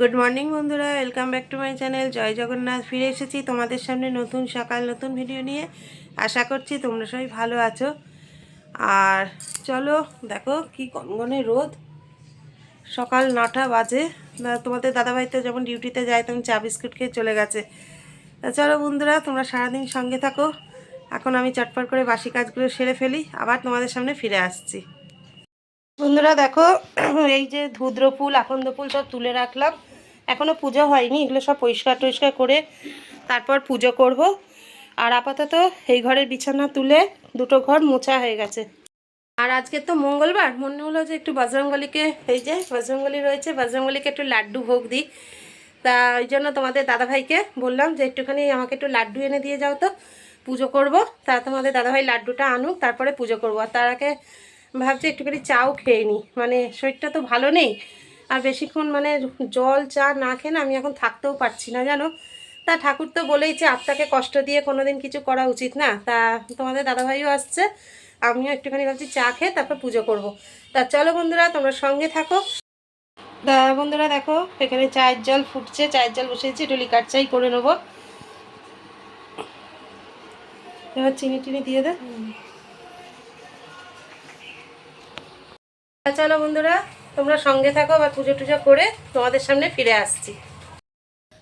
Good morning বন্ধুরা। Welcome back to my channel জয় জগন্নাথ, ফিরে এসেছি তোমাদের সামনে নতুন সকাল, নতুন ভিডিও নিয়ে। আশা করছি তোমরা সবাই ভালো আছো। আর চলো, দেখো কি গনগনে রোদ। সকাল নটা বাজে। তোমাদের দাদাভাই তো যখন ডিউটিতে যায় তখন চা বিস্কুট খেয়ে চলে গেছে। তা চলো বন্ধুরা, তোমরা সারাদিন সঙ্গে থাকো। এখন আমি চটপট করে বাসি কাজগুলো সেরে ফেলি। আবার তোমাদের সামনে ফিরে আসছি। বন্ধুরা দেখো, এই যে ধুদ্র ফুল, আকন্দ ফুল সব তুলে রাখলাম। এখনও পুজো হয়নি, এগুলো সব পরিষ্কার টরিষ্কার করে তারপর পুজো করব। আর আপাতত এই ঘরের বিছানা তুলে দুটো ঘর মোছা হয়ে গেছে। আর আজকে তো মঙ্গলবার, মনে হলো যে একটু বজরঙ্গলিকে এই যে বজরঙ্গলি রয়েছে বজরঙ্গলিকে একটু লাড্ডু ভোগ দিই। তা ওই জন্য তোমাদের দাদাভাইকে বললাম যে একটুখানি আমাকে একটু লাড্ডু এনে দিয়ে যাও তো, পুজো করব। তা তোমাদের দাদাভাই লাড্ডুটা আনুক, তারপরে পুজো করব। আর তার আগে ভাবছি একটুখানি চাও খেয়ে নিই মানে শরীরটা তো ভালো নেই। আর বেশিক্ষণ মানে জল, চা না খেয়ে না আমি এখন থাকতেও পারছি না, জানো? তা ঠাকুর তো বলেইছে, আত্মাকে কষ্ট দিয়ে কোনো দিন কিছু করা উচিত না। তা তোমাদের দাদাভাইও আসছে, আমিও একটুখানি ভাবছি চা খেয়ে তারপর পুজো করব। তা চলো বন্ধুরা, তোমরা সঙ্গে থাকো। তা বন্ধুরা দেখো, এখানে চায়ের জল ফুটছে, চায়ের জল বসিয়েছি, একটু লিকার চাই করে নেব। এবার চিনি টিনি দিয়ে দে। চলো বন্ধুরা তোমরা সঙ্গে থাকো বা পুজো টুজো করে তোমাদের সামনে ফিরে আসছি।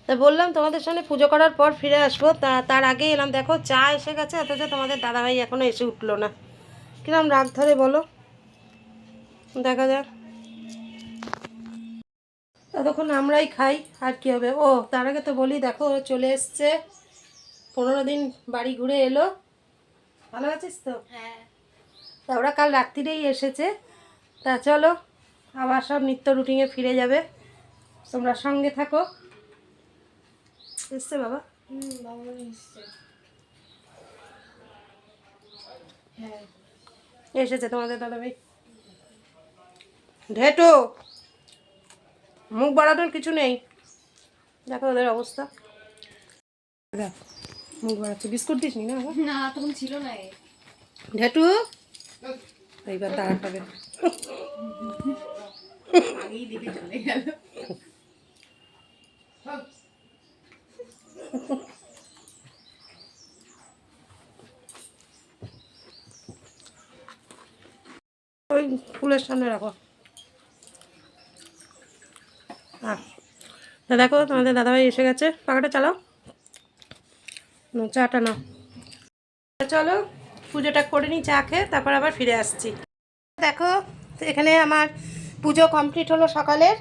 তা বললাম তোমাদের সামনে পুজো করার পর ফিরে আসব। তা তার আগে এলাম দেখো চা এসে গেছে অথচ তোমাদের দাদাভাই এখনও এসে উঠল না। কিরম রাগ ধরে বলো। দেখা যাক। ততক্ষণ আমরাই খাই আর কি হবে? ও তার আগে তো বলি দেখো চলে এসছে। পনেরো দিন বাড়ি ঘুরে এলো। ভালো আছিস তো? হ্যাঁ। তা ওরা কাল রাত্রিরেই এসেছে। তা চলো আবার সব নিত্য রুটিনে ফিরে যাবে। তোমরা সঙ্গে থাকো। এসছে বাবা? বাবা হ্যাঁ। এসেছে তোমাদের দাদাভাই। ঢেটো মুখ বাড়ানোর কিছু নেই। দেখো ওদের অবস্থা। দেখ মুখ বাড়াচ্ছে। বিস্কুট দিস নি না তখন ছিল না। ঢেটু? এইবার দাঁড়া ওই ফুলের সামনে রাখো। দেখো, তোমাদের দাদাভাই এসে গেছে। পাখাটা চালাও। চাটা নাও। চলো। পুজোটা করে নিই, চা খেয়ে তারপর আবার ফিরে আসছি। দেখো, এখানে আমার পুজো কমপ্লিট হলো সকালের।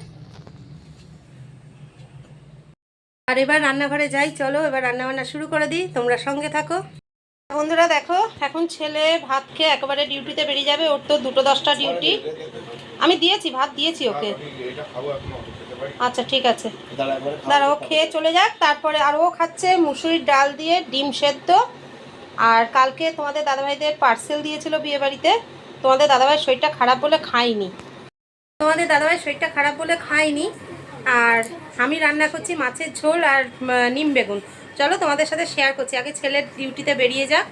আর এবার রান্নাঘরে যাই, চলো এবার রান্না বান্না শুরু করে দিই, তোমরা সঙ্গে থাকো। বন্ধুরা দেখো, এখন ছেলে ভাত খেয়ে একেবারে ডিউটিতে বেরিয়ে যাবে, ওর তো দুটো দশটা ডিউটি। আমি দিয়েছি, ভাত দিয়েছি ওকে। আচ্ছা ঠিক আছে। দাঁড়া, ও খেয়ে চলে যাক, তারপরে আর ও খাচ্ছে মুসুরির ডাল দিয়ে ডিম সেদ্ধ। আর কালকে তোমাদের দাদাভাইদের পার্সেল দিয়েছিল বিয়ে বাড়িতে তোমাদের দাদাভাই শরীরটা খারাপ বলে খাইনি তোমাদের দাদাভাই শরীরটা খারাপ বলে খাইনি আর আমি রান্না করছি মাছের ঝোল আর নিম বেগুন। চলো তোমাদের সাথে শেয়ার করছি, আগে ছেলের ডিউটিতে বেরিয়ে যাক।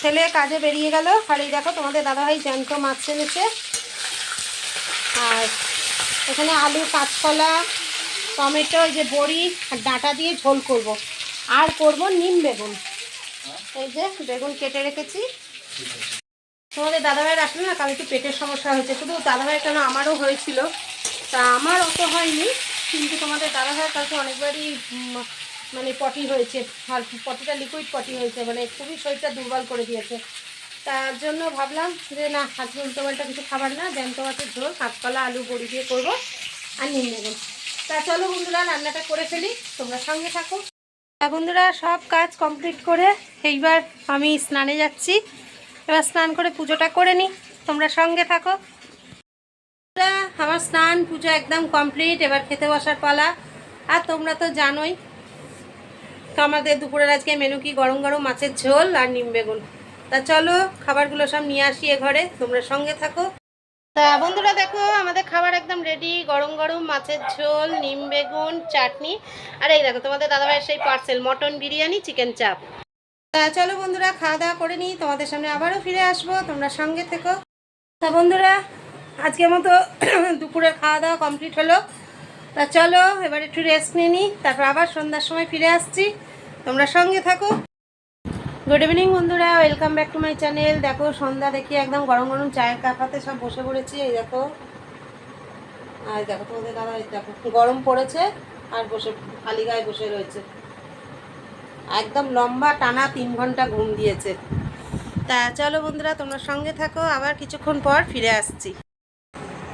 ছেলে কাজে বেরিয়ে গেল। আর এই দেখো, তোমাদের দাদাভাই জ্যান্ত মাছ এনেছে। আর এখানে আলু, কাঁচকলা, টমেটো যে বড়ি আর ডাঁটা দিয়ে ঝোল করব। আর করব নিম বেগুন। এই যে বেগুন কেটে রেখেছি। তোমাদের দাদাভাইয়ের আসলে না কাল একটু পেটের সমস্যা হয়েছে। শুধু দাদাভাইয়ের কেন আমারও হয়েছিল। তা আমার অত হয়নি, কিন্তু তোমাদের দাদাভাইয়ের কালকে অনেকবারই মানে পটি হয়েছে আর পটিটা লিকুইড পটি হয়েছে মানে খুবই শরীরটা দুর্বল করে দিয়েছে। তার জন্য ভাবলাম যে না, আজকে উল্টোপাল্টা কিছু খাবার না, জ্যান্ত মাছের ঝোল, কাঁচকলা, আলু, বড়ি দিয়ে করব, আর নিম নেবেন তা চলো বন্ধুরা, রান্নাটা করে ফেলি, তোমরা সঙ্গে থাকো। বন্ধুরা, সব কাজ কমপ্লিট করে এইবার আমি স্নানে যাচ্ছি। এবার স্নান করে পুজোটা করে নিই। তোমরা সঙ্গে থাকো। আমার স্নান পুজো একদম কমপ্লিট এবার খেতে বসার পালা। আর তোমরা তো জানোই তো আমাদের দুপুরের আজকে মেনু কি? গরম গরম মাছের ঝোল আর নিম বেগুন। তা চলো, খাবারগুলো সব নিয়ে আসি এ ঘরে। তোমরা সঙ্গে থাকো। তা বন্ধুরা দেখো, আমাদের খাবার একদম রেডি গরম গরম, মাছের ঝোল, নিম বেগুন, চাটনি। আর এই দেখো, তোমাদের দাদাভাইয়ের সেই পার্সেল মটন বিরিয়ানি চিকেন চাপ তা চলো বন্ধুরা, খাওয়া দাওয়া করে নিই, তোমাদের সামনে আবারও ফিরে আসব, তোমরা সঙ্গে থেকো। তা বন্ধুরা, আজকের মতো দুপুরের খাওয়া দাওয়া কমপ্লিট হলো। তা চলো, এবার একটু রেস্ট নিয়ে নিই, তারপর আবার সন্ধ্যার সময় ফিরে আসছি। তোমরা সঙ্গে থাকো। গুড ইভিনিং বন্ধুরা। Welcome back to my channel দেখো, সন্ধ্যা দেখি একদম গরম গরম চায়ের কাপ হাতে সব বসে পড়েছি। এই দেখো। আর দেখো, তোমাদের দাদা দেখো, গরম পড়েছে আর বসে, খালি গায়ে বসে রয়েছে। একদম লম্বা টানা তিন ঘণ্টা ঘুম দিয়েছে। তা চলো বন্ধুরা, তোমরা সঙ্গে থাকো। আবার কিছুক্ষণ পর ফিরে আসছি।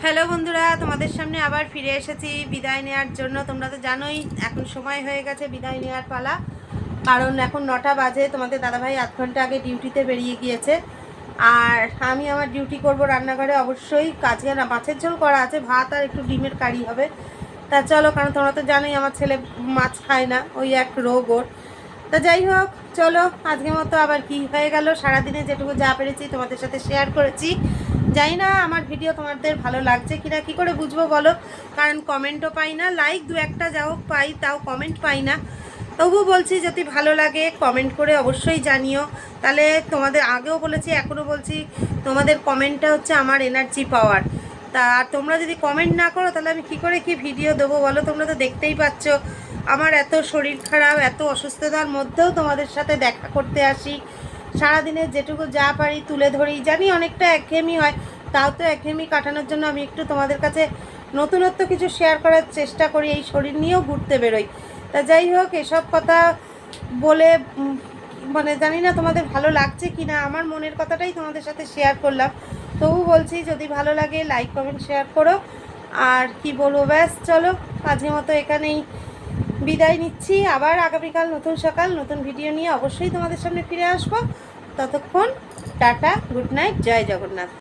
হ্যালো বন্ধুরা, তোমাদের সামনে আবার ফিরে এসেছি বিদায় নেওয়ার জন্য। তোমরা তো জানোই, এখন সময় হয়ে গেছে বিদায় নেওয়ার পালা। কারণ এখন নটা বাজে, তোমাদের দাদাভাই আধ ঘণ্টা আগে ডিউটিতে বেরিয়ে গিয়েছে। আর আমি আমার ডিউটি করব রান্নাঘরে অবশ্যই, কাজে না, মাছের ঝোল করা আছে, ভাত আর একটু ডিমের কারি হবে। তা চলো, কারণ তোমরা তো জানোই আমার ছেলে মাছ খায় না, ওই এক রোগ ওর। তা যাই হোক, চলো আজকের মতো আবার কি হয়ে গেল? সারাদিনে যেটুকু যা পেরেছি তোমাদের সাথে শেয়ার করেছি। জানি না আমার ভিডিও তোমাদের ভালো লাগছে কিনা, কি করে বুঝব বলো? কারণ কমেন্টও পাই না লাইক দু একটা যাও পাই, তাও কমেন্ট পাই না। তবু বলছি, যদি ভালো লাগে কমেন্ট করে অবশ্যই জানিও। তাহলে তোমাদের আগেও বলেছি, এখনও বলছি, তোমাদের কমেন্টটা হচ্ছে আমার এনার্জি পাওয়ার তা আর তোমরা যদি কমেন্ট না করো, তাহলে আমি কি করে কি ভিডিও দেবো বলো? তোমরা তো দেখতেই পাচ্ছ, আমার এত শরীর খারাপ, এত অসুস্থতার মধ্যেও তোমাদের সাথে দেখা করতে আসি। সারাদিনে যেটুকু যা পারি তুলে ধরি। জানি অনেকটা একঘেয়েমি হয়, তাও তো একঘেয়েমি কাটানোর জন্য আমি একটু তোমাদের কাছে নতুনত্ব কিছু শেয়ার করার চেষ্টা করি, এই শরীর নিয়েও ঘুরতে বেরোই। তা যাই হোক, এসব কথা বলে মানে জানি না তোমাদের ভালো লাগছে কি না আমার মনের কথাটাই তোমাদের সাথে শেয়ার করলাম। তবু বলছি, যদি ভালো লাগে লাইক কমেন্ট শেয়ার করো। আর কি বলব, ব্যাস, চলো, আজকের মতো এখানেই বিদায় নিচ্ছি। আবার আগামীকাল নতুন সকাল, নতুন ভিডিও নিয়ে অবশ্যই তোমাদের সামনে ফিরে আসব। ততক্ষণ, টাটা গুড নাইট জয় জগন্নাথ।